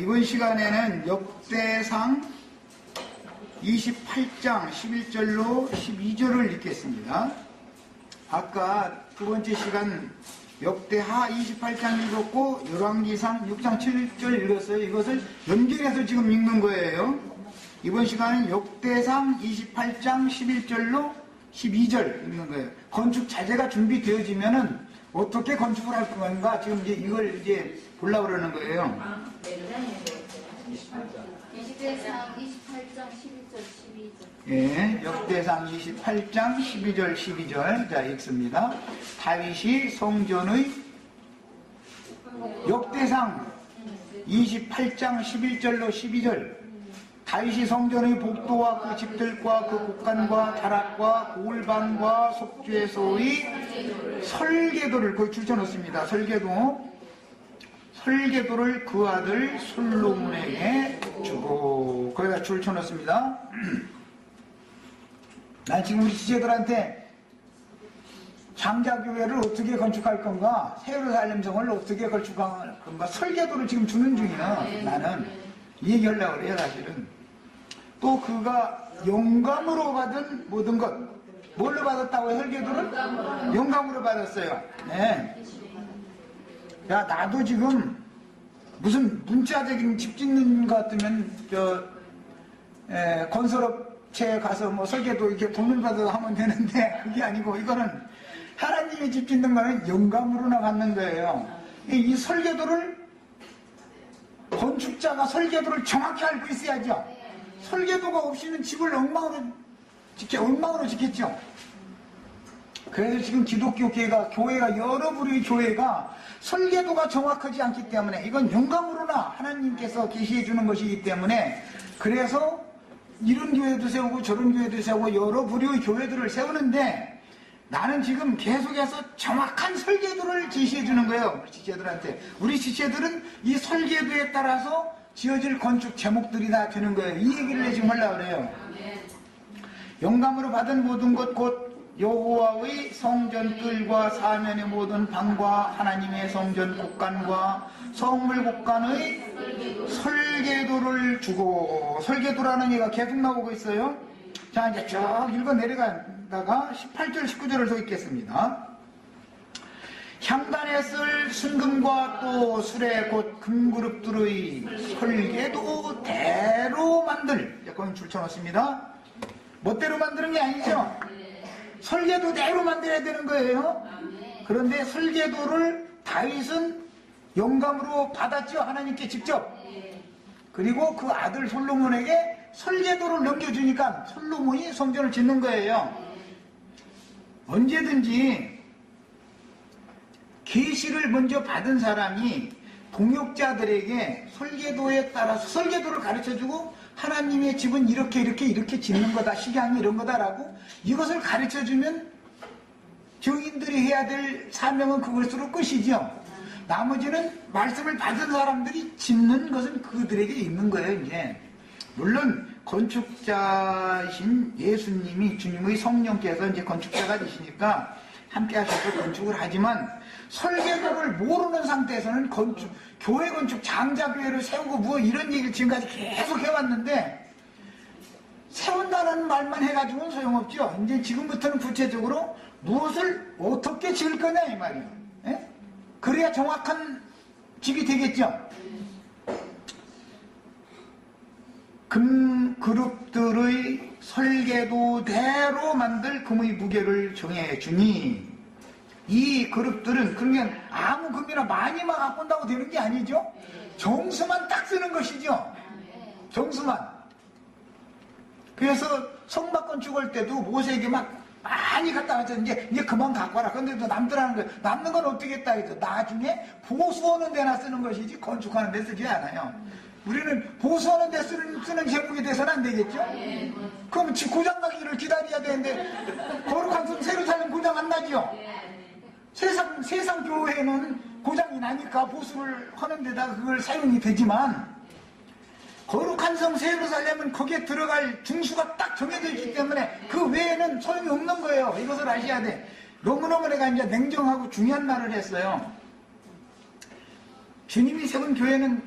이번 시간에는 역대상 28장 11절로 12절을 읽겠습니다. 아까 두 번째 시간 역대하 28장 읽었고 열왕기상 6장 7절 읽었어요. 이것을 연결해서 지금 읽는 거예요. 이번 시간은 역대상 28장 11절로 12절 읽는 거예요. 건축 자재가 준비되어지면은 어떻게 건축을 할 건가? 지금 이제 이걸 이제 보려고 그러는 거예요. 20대상 28장. 11절 12절. 예, 역대상 28장 12절 12절. 자 읽습니다. 다윗이 성전의 역대상 28장 11절로 12절 다윗이 성전의 복도와 그 집들과 그 곳간과 다락과 그 골방과 속죄소의 설계도를 거기 줄쳐놓습니다. 설계도 설계도를 그 아들 솔로몬에게 주고 거기다 줄쳐놓습니다. 난 지금 우리 지체들한테 장자교회를 어떻게 건축할 건가, 세루살렘성을 어떻게 건축할 건가, 설계도를 지금 주는 중이야. 나는 이 얘기하려고 그래요, 사실은. 또 그가 영감으로 받은 모든 것, 뭘로 받았다고요, 설계도를? 영감으로 받았어요. 네. 야, 나도 지금 무슨 문자적인 집 짓는 것 같으면, 저, 에, 건설업체에 가서 뭐 설계도 이렇게 돈을 받아서 하면 되는데, 그게 아니고, 이거는 하나님이 집 짓는 거는 영감으로나 받는 거예요. 이, 이 설계도를, 건축자가 설계도를 정확히 알고 있어야죠. 설계도가 없이는 집을 엉망으로 짓게, 엉망으로 짓겠죠. 그래서 지금 기독교 교회가, 교회가, 여러 부류의 교회가 설계도가 정확하지 않기 때문에 이건 영감으로나 하나님께서 계시해 주는 것이기 때문에 그래서 이런 교회도 세우고 저런 교회도 세우고 여러 부류의 교회들을 세우는데 나는 지금 계속해서 정확한 설계도를 제시해 주는 거예요. 지체들한테. 우리 지체들은 이 설계도에 따라서 지어질 건축 제목들이 다 되는 거예요. 이 얘기를 지금 하려고 그래요. 영감으로 받은 모든 것 곧 여호와의 성전 뜰과 사면의 모든 방과 하나님의 성전 곳간과 성물 곳간의 설계도를 주고 설계도라는 얘가 계속 나오고 있어요. 자 이제 쭉 읽어 내려가다가 18절 19절을 더 읽겠습니다. 향단에 쓸 순금과 또 술에 곧 금그룹들의 설계도 대로 만들 여기 줄쳐놓습니다. 멋대로 만드는 게 아니죠. 설계도 대로 만들어야 되는 거예요. 그런데 설계도를 다윗은 영감으로 받았죠. 하나님께 직접. 그리고 그 아들 솔로몬에게 설계도를 넘겨주니까 솔로몬이 성전을 짓는 거예요. 언제든지 계시를 먼저 받은 사람이 동역자들에게 설계도에 따라서 설계도를 가르쳐주고 하나님의 집은 이렇게 이렇게 이렇게 짓는 거다 식양이 이런 거다라고 이것을 가르쳐주면 증인들이 해야 될 사명은 그것으로 끝이죠. 나머지는 말씀을 받은 사람들이 짓는 것은 그들에게 있는 거예요 이제. 물론 건축자이신 예수님이 주님의 성령께서 이제 건축자가 되시니까 함께 하셔서 건축을 하지만 설계도를 모르는 상태에서는 건축, 교회 건축 장자교회를 세우고 뭐 이런 얘기를 지금까지 계속 해왔는데 세운다는 말만 해가지고는 소용없죠. 이제 지금부터는 구체적으로 무엇을 어떻게 지을 거냐 이 말이에요. 예? 그래야 정확한 집이 되겠죠. 금 그룹들의 설계도대로 만들 금의 무게를 정해 주니 이 그룹들은 그러면 아무 금이나 많이만 갖고 온다고 되는 게 아니죠. 정수만 딱 쓰는 것이죠. 정수만. 그래서 성막 건축할 때도 모세에게 막 많이 갖다 와서 이제 이제 그만 갖고 와라. 근데 또 남들 하는 거 남는 건 어떻게 했다 해서 나중에 보수하는 데나 쓰는 것이지 건축하는 데 쓰지 않아요. 우리는 보수하는 데 쓰는, 쓰는 제목이 돼서는 안 되겠죠? 그럼 지- 고장 나기를 기다려야 되는데 거룩한 손 새로 살면 고장 안 나죠? 세상, 세상 교회는 고장이 나니까 보수를 하는 데다 그걸 사용이 되지만 거룩한 성 세루살렘은 거기에 들어갈 중수가 딱 정해져 있기 때문에 그 외에는 소용이 없는 거예요. 이것을 아셔야 돼. 너무너무 내가 이제 냉정하고 중요한 말을 했어요. 주님이 세운 교회는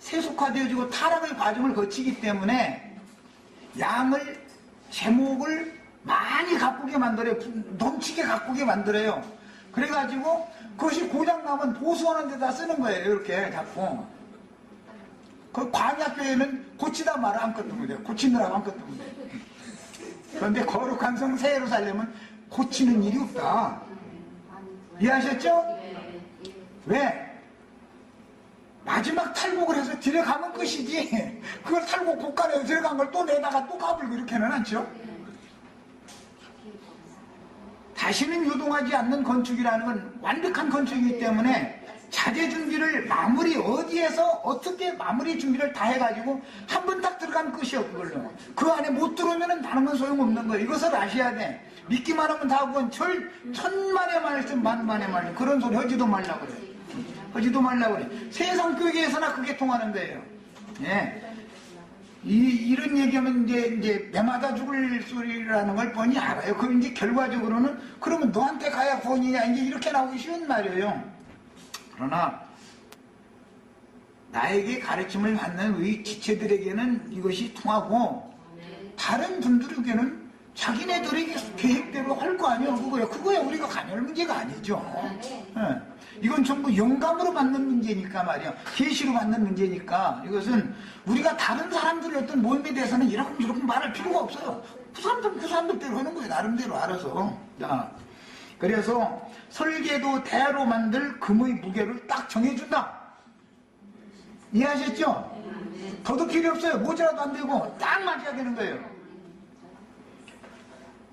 세속화되어지고 타락의 과정을 거치기 때문에 양을 제목을 많이 가꾸게 만들어요. 넘치게 가꾸게 만들어요. 그래가지고 그것이 고장 나면 보수하는 데다 쓰는 거예요. 이렇게 자꾸. 그 광야교회는 고치다 말아 아무것도 못해요. 고치느라고 아무것도 못해요. 그런데 거룩한 성 세예루살렘은 고치는 일이 없다. 이해하셨죠? 왜? 마지막 탈곡을 해서 들어가면 끝이지. 그걸 탈곡 국간에 들어간 걸 또 내다가 또 까불고 이렇게는 않죠. 다시는 유동하지 않는 건축이라는 건 완벽한 건축이기 때문에 자재 준비를 마무리 어디에서 어떻게 마무리 준비를 다 해가지고 한 번 딱 들어가면 끝이요 그걸로. 그 안에 못 들어오면은 다른 건 소용없는 거예요. 이것을 아셔야 돼. 믿기만 하면 다 그건 철 천만의 말씀 만만의 말씀. 그런 소리 하지도 말라 그래. 하지도 말라 그래. 세상 교계에서나 그게 통하는 거예요. 예. 이, 이런 얘기하면 이제, 이제, 매마다 죽을 소리라는 걸 뻔히 알아요. 그럼 이제 결과적으로는, 그러면 너한테 가야 구원이냐, 이제 이렇게 나오기 쉬운 말이에요. 그러나, 나에게 가르침을 받는 우리 지체들에게는 이것이 통하고, 다른 분들에게는 자기네들에게 계획대로 할 거 아니에요. 그거야. 그거야 우리가 관여할 문제가 아니죠. 예. 이건 전부 영감으로 받는 문제니까 말이야. 계시로 받는 문제니까 이것은 우리가 다른 사람들의 어떤 모임에 대해서는 이러고 저러고 말할 필요가 없어요. 그 사람들 그 사람들대로 하는 거예요. 나름대로 알아서. 자, 그래서 설계도 대로 만들 금의 무게를 딱 정해준다. 이해하셨죠? 더도 필요 없어요. 모자라도 안 되고 딱 맞춰야 되는 거예요.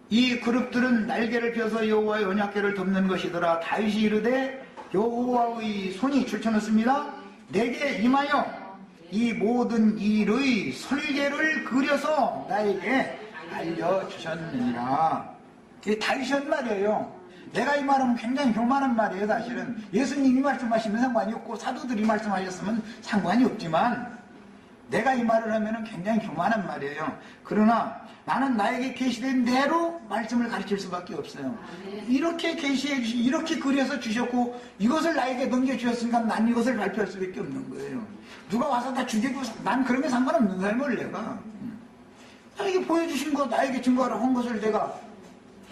이 그룹들은 날개를 펴서 여호와의 언약궤를 덮는 것이더라. 다윗이 이르되 여호와의 손이 출천했습니다. 내게 임하여 이 모든 일의 설계를 그려서 나에게 알려주셨느니라. 이게 다윗이 한 말이에요. 내가 이 말하면 굉장히 교만한 말이에요, 사실은. 예수님이 말씀하시면 상관이 없고 사도들이 말씀하셨으면 상관이 없지만 내가 이 말을 하면 굉장히 교만한 말이에요. 그러나 나는 나에게 계시된 대로 말씀을 가르칠 수밖에 없어요. 이렇게 계시해 주시, 이렇게 그려서 주셨고 이것을 나에게 넘겨주셨으니까 난 이것을 발표할 수밖에 없는 거예요. 누가 와서 다 죽이고 난 그런 게 상관없는 사람을 내가. 나에게 보여주신 거 나에게 증거하라 한 것을 내가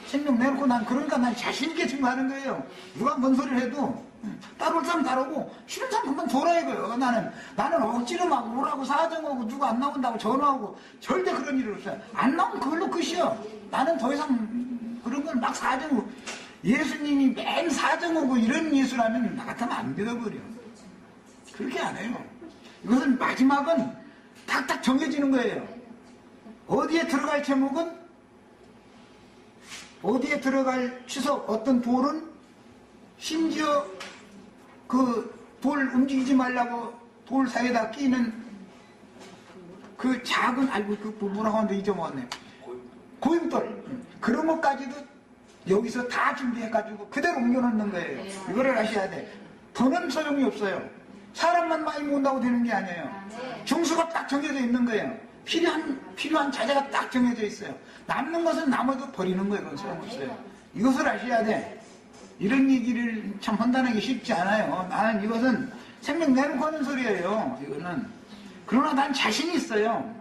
생명 내놓고 난 그러니까 난 자신있게 증거하는 거예요. 누가 뭔 소리를 해도 음, 따라올 사람 따르고 싫은 사람 한번 돌아 이거요. 나는 나는 억지로 막 오라고 사정하고 누가 안 나온다고 전화하고 절대 그런 일이 없어요. 안 나오면 그걸로 끝이요. 나는 더 이상 그런 걸 막 사정하고 예수님이 맨 사정하고 이런 예수라면 나 같으면 안 믿어버려. 그렇게 안 해요. 이것은 마지막은 탁탁 정해지는 거예요. 어디에 들어갈 제목은 어디에 들어갈 추석 어떤 돌은 심지어 그 돌 움직이지 말라고 돌 사이에다 끼는 그 작은 아이고 그 뭐라고 하는데 잊어먹었네. 고임돌. 그런 것까지도 여기서 다 준비해가지고 그대로 옮겨놓는 거예요. 이거를 아셔야 돼. 더는 소용이 없어요. 사람만 많이 모은다고 되는 게 아니에요. 정수가 딱 정해져 있는 거예요 필요한 필요한 자재가 딱 정해져 있어요 남는 것은 남아도 버리는 거예요 그건 소용없어요 이것을 아셔야 돼 이런 얘기를 참 한다는 게 쉽지 않아요. 나는 이것은 생명 내놓고 하는 소리예요. 이거는. 그러나 난 자신이 있어요.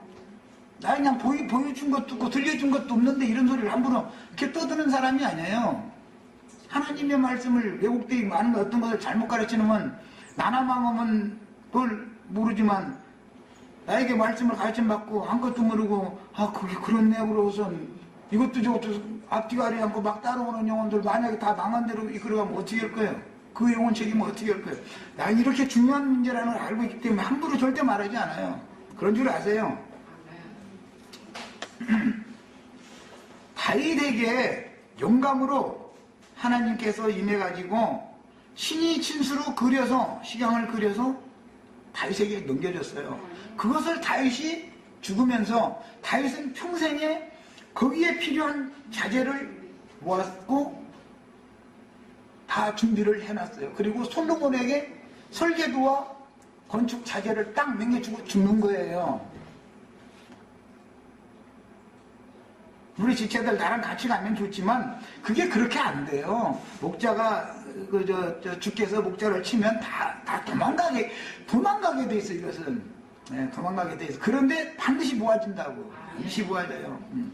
나 그냥 보여, 보여준 것도 없고 들려준 것도 없는데 이런 소리를 함부로 이렇게 떠드는 사람이 아니에요. 하나님의 말씀을 왜곡되게 많은 것, 어떤 것을 잘못 가르치는 건 나나 망하면 그걸 모르지만 나에게 말씀을 가르침 받고 한 것도 모르고 아 그게 그렇네 그러고선 이것도 저것도 앞뒤 가리지 않고 막 따라오는 영혼들 만약에 다 망한 대로 이끌어가면 어떻게 할 거예요? 그 영혼 책임은 어떻게 할 거예요? 난 이렇게 중요한 문제라는 걸 알고 있기 때문에 함부로 절대 말하지 않아요. 그런 줄 아세요? 다윗에게 영감으로 하나님께서 임해가지고 신이 친수로 그려서 시경을 그려서 다윗에게 넘겨줬어요. 그것을 다윗이 죽으면서 다윗은 평생에 거기에 필요한 자재를 모았고 다 준비를 해놨어요. 그리고 솔로몬에게 설계도와 건축 자재를 딱 명해주고 죽는 거예요. 우리 지체들 나랑 같이 가면 좋지만 그게 그렇게 안 돼요. 목자가 그저 저 주께서 목자를 치면 다, 다 도망가게 도망가게 돼 있어 이것은 네, 도망가게 돼 있어. 그런데 반드시 모아진다고 반드시 모아져요. 음.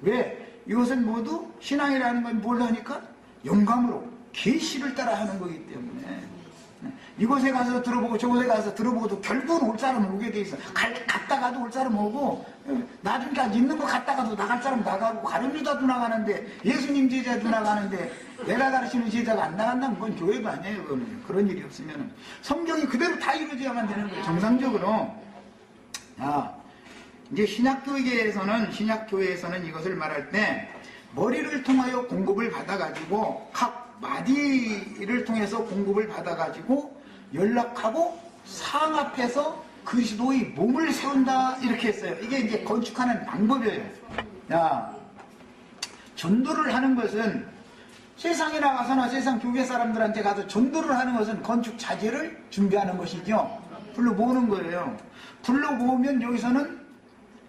왜 이것은 모두 신앙이라는 건뭘 하니까 영감으로 계시를 따라 하는 거기 때문에 네. 이곳에 가서 들어보고 저곳에 가서 들어보고도 결국은 올 사람은 오게 돼 있어. 갈, 갔다가도 올 사람 오고 예, 나중까지 있는 거 갔다가도 나갈 사람 나가고 가룟유다도 나가는데 예수님 제자도 나가는데 내가 가르치는 제자가 안 나간다면 그건 교회가 아니에요. 그거는. 그런 일이 없으면 성경이 그대로 다 이루어져야만 되는 거예요. 정상적으로. 아, 이제 신약교회에서는 신약교회에서는 이것을 말할 때 머리를 통하여 공급을 받아가지고 각 마디를 통해서 공급을 받아가지고 연락하고 상 앞에서 그리스도의 몸을 세운다 이렇게 했어요. 이게 이제 건축하는 방법이에요. 야, 전도를 하는 것은 세상에 나가서나 세상 교회 사람들한테 가서 전도를 하는 것은 건축 자재를 준비하는 것이죠. 불러 모으는 거예요. 불러 모으면 여기서는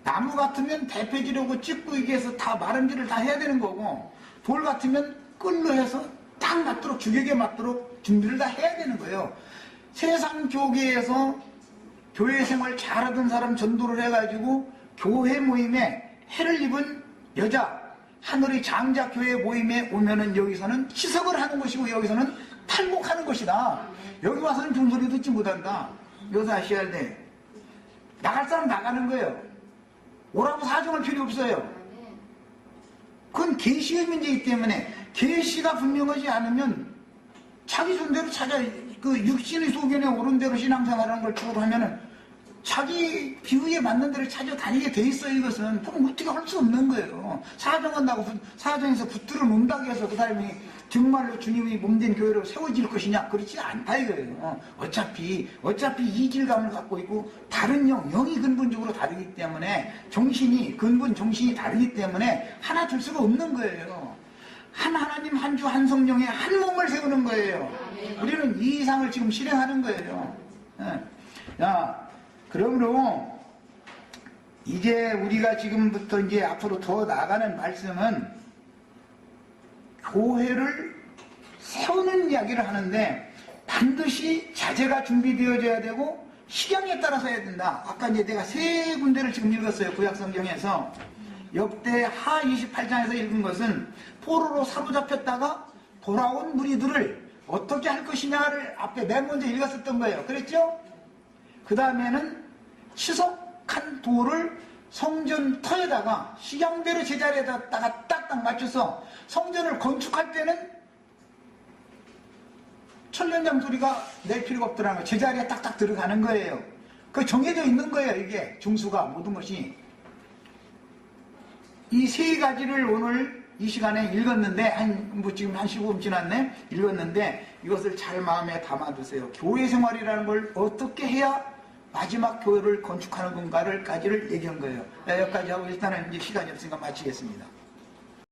나무 같으면 대패지려고 찍고 이게 해서 다 마름질을 다 해야 되는 거고 돌 같으면 끌로 해서 딱 맞도록 주객에 맞도록 준비를 다 해야 되는 거예요. 세상 교계에서 교회 생활 잘하던 사람 전도를 해가지고 교회 모임에 해를 입은 여자 하늘의 장자 교회 모임에 오면은 여기서는 희석을 하는 것이고 여기서는 탈목하는 것이다. 여기 와서는 좋은 소리 듣지 못한다. 여기서 아셔야 돼. 나갈 사람 나가는 거예요. 오라고 사정할 필요 없어요. 그건 계시의 문제이기 때문에 계시가 분명하지 않으면 자기 손대로 찾아 그 육신의 소견에 오른 대로 신앙생활하는 걸 주로 하면은 자기 비유에 맞는 대로 찾아다니게 돼 있어요 이것은. 그럼 어떻게 할 수 없는 거예요. 사정한다고 부- 사정에서 붙들어 놓는다고 해서 그 사람이 정말로 주님이 몸된 교회로 세워질 것이냐 그렇지 않다 이거예요. 어차피 어차피 이질감을 갖고 있고 다른 영 영이 근본적으로 다르기 때문에 정신이 근본 정신이 다르기 때문에 하나 둘 수가 없는 거예요. 한 하나님 한 주 한 성령의 한 몸을 세우는 거예요. 우리는 이 이상을 지금 실행하는 거예요. 예. 야 그러므로 이제 우리가 지금부터 이제 앞으로 더 나가는 말씀은 교회를 세우는 이야기를 하는데 반드시 자재가 준비되어져야 되고 시경에 따라서 해야 된다. 아까 이제 내가 세 군데를 지금 읽었어요. 구약성경에서. 역대 하 28장에서 읽은 것은 포로로 사로잡혔다가 돌아온 무리들을 어떻게 할 것이냐를 앞에 맨 먼저 읽었었던 거예요. 그랬죠? 그 다음에는 시석한 돌을 성전 터에다가 시경대로 제자리에다가 딱딱 맞춰서 성전을 건축할 때는 천년장 소리가 낼 필요가 없더라는 거예요. 제자리에 딱딱 들어가는 거예요. 그 정해져 있는 거예요, 이게. 중수가, 모든 것이. 이 세 가지를 오늘 이 시간에 읽었는데, 한, 뭐 지금 한 15분 지났네? 읽었는데, 이것을 잘 마음에 담아두세요. 교회 생활이라는 걸 어떻게 해야 마지막 교회를 건축하는 건가를 까지를 얘기한 거예요. 네, 여기까지 하고 일단은 이제 시간이 없으니까 마치겠습니다.